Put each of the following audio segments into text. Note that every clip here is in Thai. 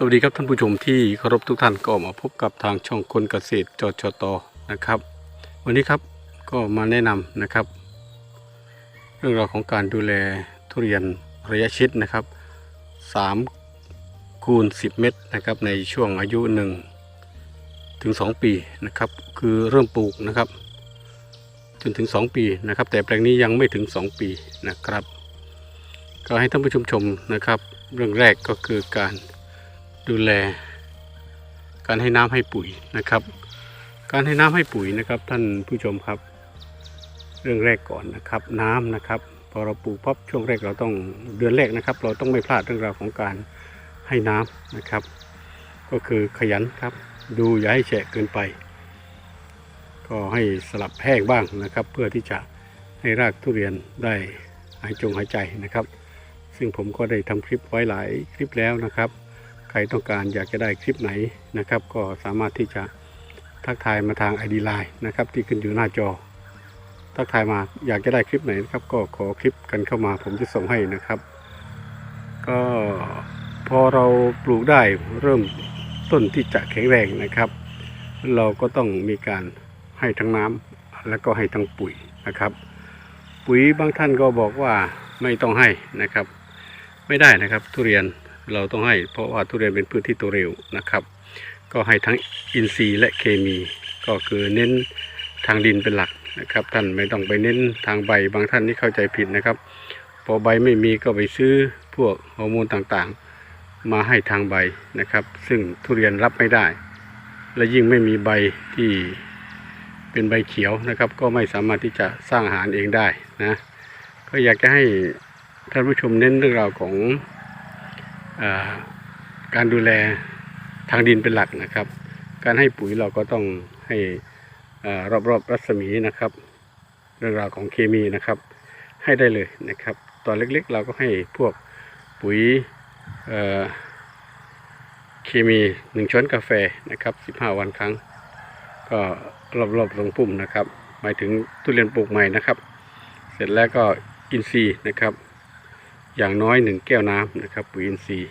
สวัสดีครับท่านผู้ชมที่เคารพทุกท่านก็มาพบกับทางช่องคนเกษตรจชตนะครับ วันนี้ครับก็มาแนะนำนะครับ เรื่องราวของการดูแลทุเรียนระยะชิดนะครับ3คูณ10 เมตรนะครับในช่วงอายุ1ถึง2ปีนะครับคือเริ่มปลูกนะครับ จนถึง 2 ปีนะครับ แต่แปลงนี้ยังไม่ถึง 2 ปีนะครับ ก็ให้ท่านผู้ชมชมนะครับ เรื่องแรกก็คือการ ดูแล การให้น้ำให้ปุ๋ยนะครับ การให้น้ำให้ปุ๋ยนะครับท่านผู้ชมครับ เรื่องแรกก่อนนะครับน้ำนะครับพอเราปลูกพับช่วงแรกเราต้องเดือนแรกนะครับ เราต้องไม่พลาดเรื่องราวของการให้น้ำนะครับ ก็คือขยันครับ ดูอย่าให้แฉะเกินไป ก็ให้สลับแห้งบ้างนะครับ เพื่อที่จะให้รากทุเรียนได้หายจงหายใจนะครับ ซึ่งผมก็ได้ทำคลิปไว้หลายคลิปแล้วนะครับ ใครต้องการอยากจะได้คลิปไหนนะครับ ก็สามารถที่จะทักทายมาทาง ID Line นะครับ ที่ขึ้นอยู่หน้าจอ ทักทายมาอยากจะได้คลิปไหนนะครับ ก็ขอคลิปกันเข้ามาผมจะส่งให้นะครับ ก็พอเราปลูกได้เริ่มต้นที่จะแข็งแรงนะครับ เราก็ต้องมีการให้ทั้งน้ำแล้วก็ให้ทั้งปุ๋ยนะครับ ปุ๋ยบางท่านก็บอกว่าไม่ต้องให้นะครับ ไม่ได้นะครับทุเรียน เราต้องให้เพราะว่าทุเรียนเป็นพืชที่โตเร็วนะครับ ก็ให้ทั้งอินทรีย์และเคมี ก็คือเน้นทางดินเป็นหลักนะครับ ท่านไม่ต้องไปเน้นทางใบบางท่านนี่เข้าใจผิดนะครับ พอใบไม่มีก็ไปซื้อพวกฮอร์โมนต่างๆ มาให้ทางใบนะครับ ซึ่งทุเรียนรับไม่ได้ และยิ่งไม่มีใบที่เป็นใบเขียวนะครับ ก็ไม่สามารถที่จะสร้างอาหารเองได้นะก็อยากจะให้ท่านผู้ชมเน้นเรื่องราวของ การดูแลทางดินเป็นหลักนะครับ การให้ปุ๋ยเราก็ต้องให้อารอบๆรัศมีนะครับ เรื่องราวของเคมีนะครับ ให้ได้เลยนะครับ ตอนเล็กๆ เราก็ให้พวกปุ๋ยเเคมีหนึ่งช้อนกาแฟนะครับ15วันครั้ง ก็รอบๆตรงปุ่มนะครับ หมายถึงทุเรียนปลูกใหม่นะครับ เสร็จแล้วก็อินทรีย์นะครับ อย่างน้อยหนึ่งแก้วน้ำนะครับปุ๋ยอินทรีย์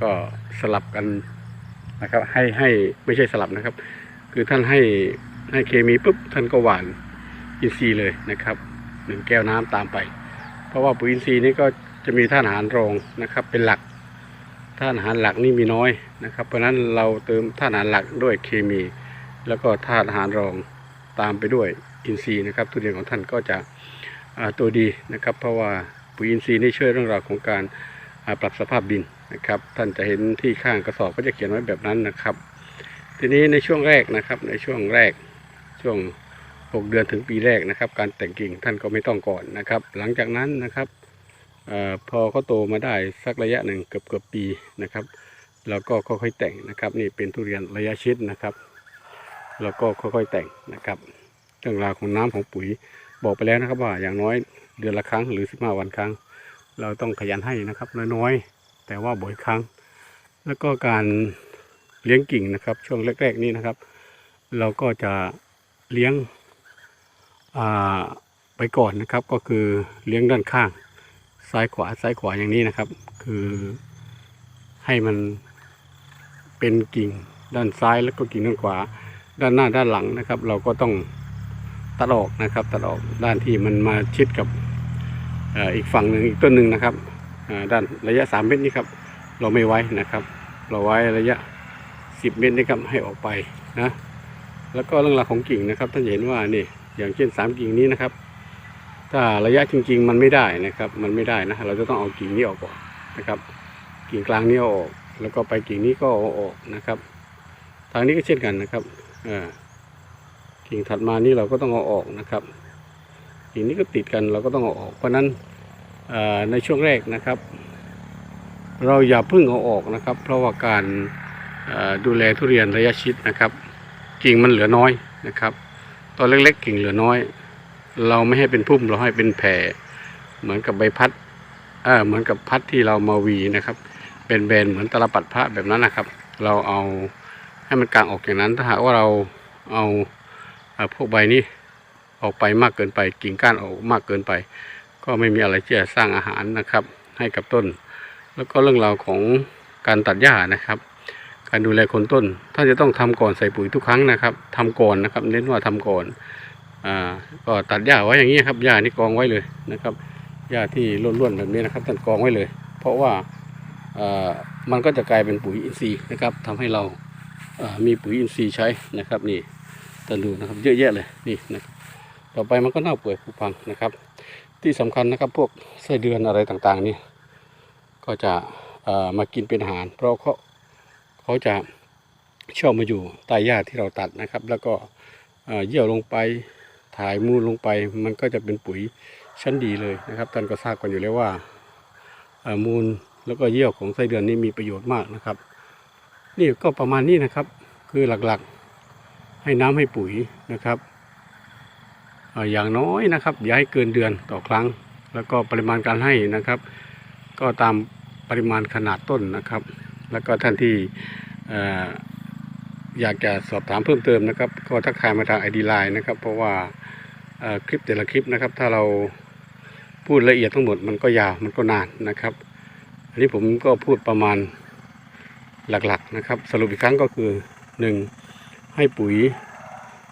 ก็สลับกันนะครับ ให้ให้ไม่ใช่สลับนะครับ คือท่านให้ให้เคมีปุ๊บท่านก็หวานอินทรีย์เลยนะครับหนึ่งแก้วน้ำตามไป เพราะว่าปุ๋ยอินทรีย์นี่ก็จะมีธาตุอาหารรองนะครับ เป็นหลักธาตุอาหารหลักนี่มีน้อยนะครับ เพราะฉะนั้นเราเติมธาตุอาหารหลักด้วยเคมี แล้วก็ธาตุอาหารรองตามไปด้วยอินทรีย์นะครับทุเรียนของท่านก็จะตัวดีนะครับ เพราะว่า ปุ๋ยอินทรีย์นี่ช่วยเรื่องราวของการปรับสภาพดินนะครับ ท่านจะเห็นที่ข้างกระสอบก็จะเขียนไว้แบบนั้นนะครับ ทีนี้ในช่วงแรกนะครับในช่วงแรกช่วง 6 เดือนถึงปีแรกนะครับ การแต่งกิ่งท่านก็ไม่ต้องก่อนนะครับ หลังจากนั้นนะครับอพอเขาโตมาได้สักระยะหนึ่งเกือบเกือบปีนะครับเราก็ค่อยๆแต่งนะครับ นี่เป็นทุเรียนระยะชิดนะครับแล้วก็ค่อยๆแต่งนะครับ เรื่องราวของน้ำของปุ๋ยบอกไปแล้วนะครับว่าอย่างน้อย เดือนละครั้งหรือ15วันครั้ง เราต้องขยันให้นะครับ น้อยๆ แต่ว่าบ่อยครั้ง แล้วก็การเลี้ยงกิ่งนะครับ ช่วงแรก ๆ นี้นะครับ เราก็จะเลี้ยงไปก่อนนะครับ ก็คือเลี้ยงด้านข้าง ซ้ายขวาซ้ายขวาอย่างนี้นะครับ คือให้มันเป็นกิ่งด้านซ้ายแล้วก็กิ่งด้านขวา ด้านหน้าด้านหลังนะครับ เราก็ต้องตัดออกนะครับตัดออกด้านที่มันมาชิดกับ อีกฝั่งหนึ่งอีกต้นหนึ่งนะครับด้านระยะ 3 เมตรนี้ครับ เราไม่ไว้นะครับ เราไว้ระยะ 10 เมตรนี่ครับให้ออกไปนะแล้วก็เรื่องราวของกิ่งนะครับท่านเห็นว่านี่อย่างเช่น 3 กิ่งนี้นะครับ ถ้าระยะจริง ๆ มันไม่ได้นะครับ มันไม่ได้นะเราจะต้องเอากิ่งนี้ออกก่อนนะครับ กิ่งกลางนี้ออกแล้วก็ไปกิ่งนี้ก็ออกนะครับ ทางนี้ก็เช่นกันนะครับกิ่งถัดมานี่เราก็ต้องเอาออกนะครับ กิ่งนี้ก็ติดกันเราก็ต้องเอาออก เพราะนั้นในช่วงแรกนะครับ เราอย่าเพึ่งเอาออกนะครับ เพราะว่าการดูแลทุเรียนระยะชิดนะครับ กิ่งมันเหลือน้อยนะครับตอนเล็กๆกิ่งเหลือน้อย เราไม่ให้เป็นพุ่มเราให้เป็นแผ่เหมือนกับใบพัดเออเหมือนกับพัดที่เรามาวีนะครับ เป็นแบนเหมือนตลปัดพระแบบนั้นนะครับ เราเอาให้มันกลางออกอย่างนั้นถ้าหากว่าเราเอาพวกใบนี้ ออกไปมากเกินไป กิ่งก้านออกมากเกินไป ก็ไม่มีอะไรที่จะสร้างอาหารนะครับ ให้กับต้น แล้วก็เรื่องราวของการตัดหญ้านะครับ การดูแลคนต้นท่านจะต้องทำก่อนใส่ปุ๋ยทุกครั้งนะครับทำก่อนนะครับ เน้นว่าทำก่อนอ่าก็ตัดหญ้าไว้อย่างนี้ครับหญ้านี่กองไว้เลยนะครับหญ้าที่ร่วนๆแบบนี้นะครับท่านกองไว้เลย เพราะว่าอ่ามันก็จะกลายเป็นปุ๋ยอินทรีย์นะครับทำให้เราอ่ามีปุ๋ยอินทรีย์ใช้นะครับนี่ท่านดูนะครับเยอะแยะเลยนี่นะครับ ต่อไปมันก็เน่าเปื่อยผุพังนะครับ ที่สำคัญนะครับพวกไส้เดือนอะไรต่างๆ นี่ก็จะมากินเป็นอาหาร เพราะเขาเขาจะชอบมาอยู่ใต้หญ้าที่เราตัดนะครับ แล้วก็เยี่ยวลงไปถ่ายมูลลงไป มันก็จะเป็นปุ๋ยชั้นดีเลยนะครับท่านก็ทราบกันอยู่แล้วว่ามูลแล้วก็เยี่ยวของไส้เดือนนี่มีประโยชน์มากนะครับ นี่ก็ประมาณนี้นะครับ คือหลักๆให้น้ำให้ปุ๋ยนะครับ อย่างน้อยนะครับอย่าให้เกินเดือนต่อครั้ง แล้วก็ปริมาณการให้นะครับ ก็ตามปริมาณขนาดต้นนะครับ แล้วก็ท่านที่ออยากจะสอบถามเพิ่มเติมนะครับ ก็ทักทายมาทางไอดีไลน์นะครับ เพราะว่าคลิปแต่ละคลิปนะครับ ถ้าเราพูดละเอียดทั้งหมดมันก็ยาวมันก็นานนะครับ อันนี้ผมก็พูดประมาณหลักๆนะครับ สรุปอีกครั้งก็คือหนึ่งให้ปุ๋ย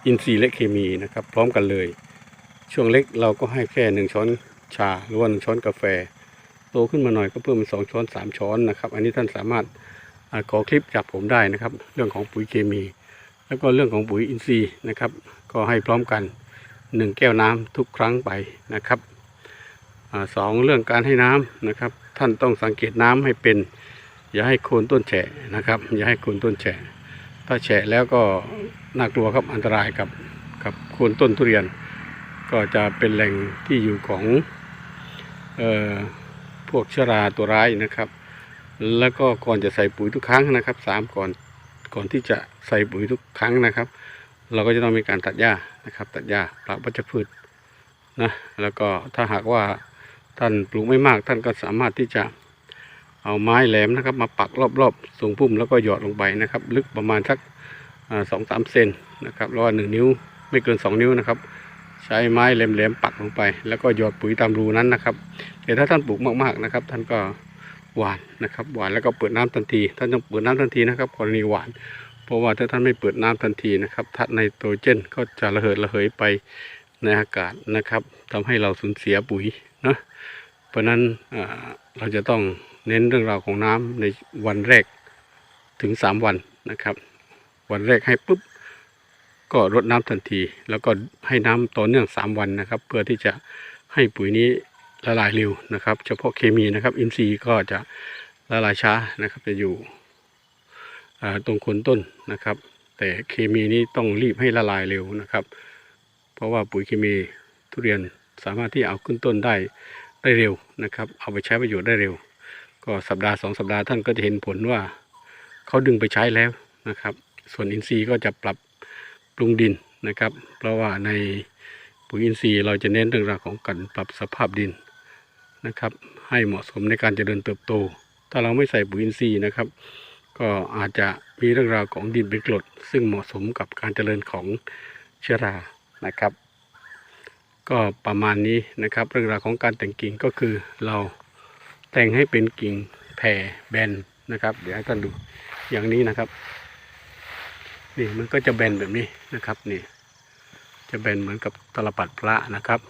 อินทรีย์และเคมีนะครับ พร้อมกันเลย ช่วงเล็กเราก็ให้แค่หนึ่งช้อนชาหรือว่าหนึ่งช้อนกาแฟ โตขึ้นมาหน่อยก็เพิ่มเป็นสองช้อนสามช้อนนะครับ อันนี้ท่านสามารถอขอคลิปจากผมได้นะครับ เรื่องของปุ๋ยเคมี แล้วก็เรื่องของปุ๋ยอินทรีย์นะครับ ก็ให้พร้อมกันหนึ่งแก้วน้ำทุกครั้งไปนะครับอสองเรื่องการให้น้ำนะครับ ท่านต้องสังเกตน้ำให้เป็น อย่าให้โคนต้นแฉะนะครับ อย่าให้โคนต้นแฉะถ้าแฉะแล้วก็น่ากลัวครับอันตรายกับกับโคนต้นทุเรียน ก็จะเป็นแหล่งที่อยู่ของออพวกเชื้อราตัวร้ายนะครับ แล้วก็ก่อนจะใส่ปุ๋ยทุกครั้งนะครับสามก่อนก่อนที่จะใส่ปุ๋ยทุกครั้งนะครับ เราก็จะต้องมีการตัดหญ้านะครับ ตัดหญ้าปรับวัชพืชนะแล้วก็ถ้าหากว่าท่านปลูกไม่มากท่านก็สามารถที่จะเอาไม้แหลมนะครับ มาปักรอบๆทรงพุ่มแล้วก็หยอดลงไปนะครับ ลึกประมาณสักสองสามเซนนะครับแล้วว่าหนึ่งนิ้วไม่เกินสองนิ้วนะครับ ใช้ไม้แหลมๆปักลงไป แล้วก็หยอดปุ๋ยตามรูนั้นนะครับแต่ถ้าท่านปลูกมากๆนะครับ ท่านก็หวานนะครับหวานแล้วก็เปิดน้ำทันที ท่านต้องเปิดน้ำทันทีนะครับกรณีหวาน เพราะว่าถ้าท่านไม่เปิดน้ำทันทีนะครับธาตุไนโตรเจนก็จะระเหิดระเหยไปในอากาศนะครับทำให้เราสูญเสียปุ๋ยเนาะเพราะฉะนั้นเราจะต้องเน้นเรื่องราวของน้ำในวันแรกถึงสามวันนะครับ วันแรกให้ปุ๊บ ก็รดน้ำทันที แล้วก็ให้น้ำต่อเนื่องสามวันนะครับ เพื่อที่จะให้ปุ๋ยนี้ละลายเร็วนะครับ เฉพาะเคมีนะครับอินทรีย์ก็จะละลายช้านะครับ จะอยู่ตรงโคนต้นนะครับ แต่เคมีนี้ต้องรีบให้ละลายเร็วนะครับ เพราะว่าปุ๋ยเคมีทุเรียนสามารถที่เอาขึ้นต้นได้ได้เร็วนะครับ เอาไปใช้ประโยชน์ได้เร็ว ก็สัปดาห์สองสัปดาห์ท่านก็จะเห็นผลว่าเขาดึงไปใช้แล้วนะครับ ส่วนอินทรีย์ก็จะปรับ ปรุงดินนะครับ เพราะว่าในปุ๋ยอินทรีย์เราจะเน้นเรื่องราวของการปรับสภาพดินนะครับ ให้เหมาะสมในการเจริญเติบโต ถ้าเราไม่ใส่ปุ๋ยอินทรีย์นะครับ ก็อาจจะมีเรื่องราวของดินเป็นกรดซึ่งเหมาะสมกับการเจริญของเชื้อรานะครับ ก็ประมาณนี้นะครับ เรื่องราวของการแต่งกิ่งก็คือเราแต่งให้เป็นกิ่งแผ่แบนนะครับ เดี๋ยวให้ท่านดูอย่างนี้นะครับ นี่มันก็จะแบนแบบนี้นะครับนี่จะแบนเหมือนกับตลปัดพระนะครับ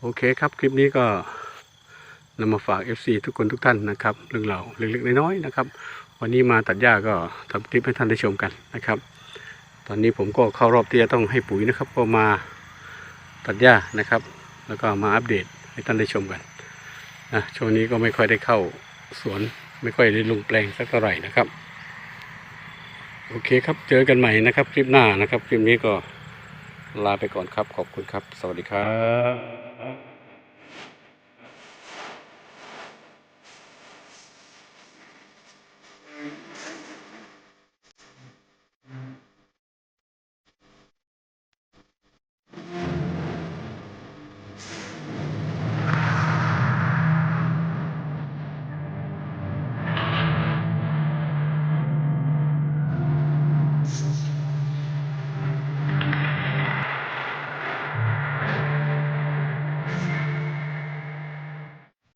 โอเคครับคลิปนี้ก็นำมาฝาก FC ทุกคนทุกท่านนะครับ เรื่องเราเล็กๆน้อยๆนะครับ วันนี้มาตัดหญ้าก็ทำคลิปให้ท่านได้ชมกันนะครับ ตอนนี้ผมก็เข้ารอบที่จะต้องให้ปุ๋ยนะครับ ก็มาตัดหญ้านะครับ แล้วก็มาอัปเดตให้ท่านได้ชมกันนะช่วงนี้ก็ไม่ค่อยได้เข้าสวนไม่ค่อยได้ลงแปลงสักเท่าไหร่นะครับ โอเคครับ เจอกันใหม่นะครับ คลิปหน้านะครับ คลิปนี้ก็ลาไปก่อนครับ ขอบคุณครับ สวัสดีครับ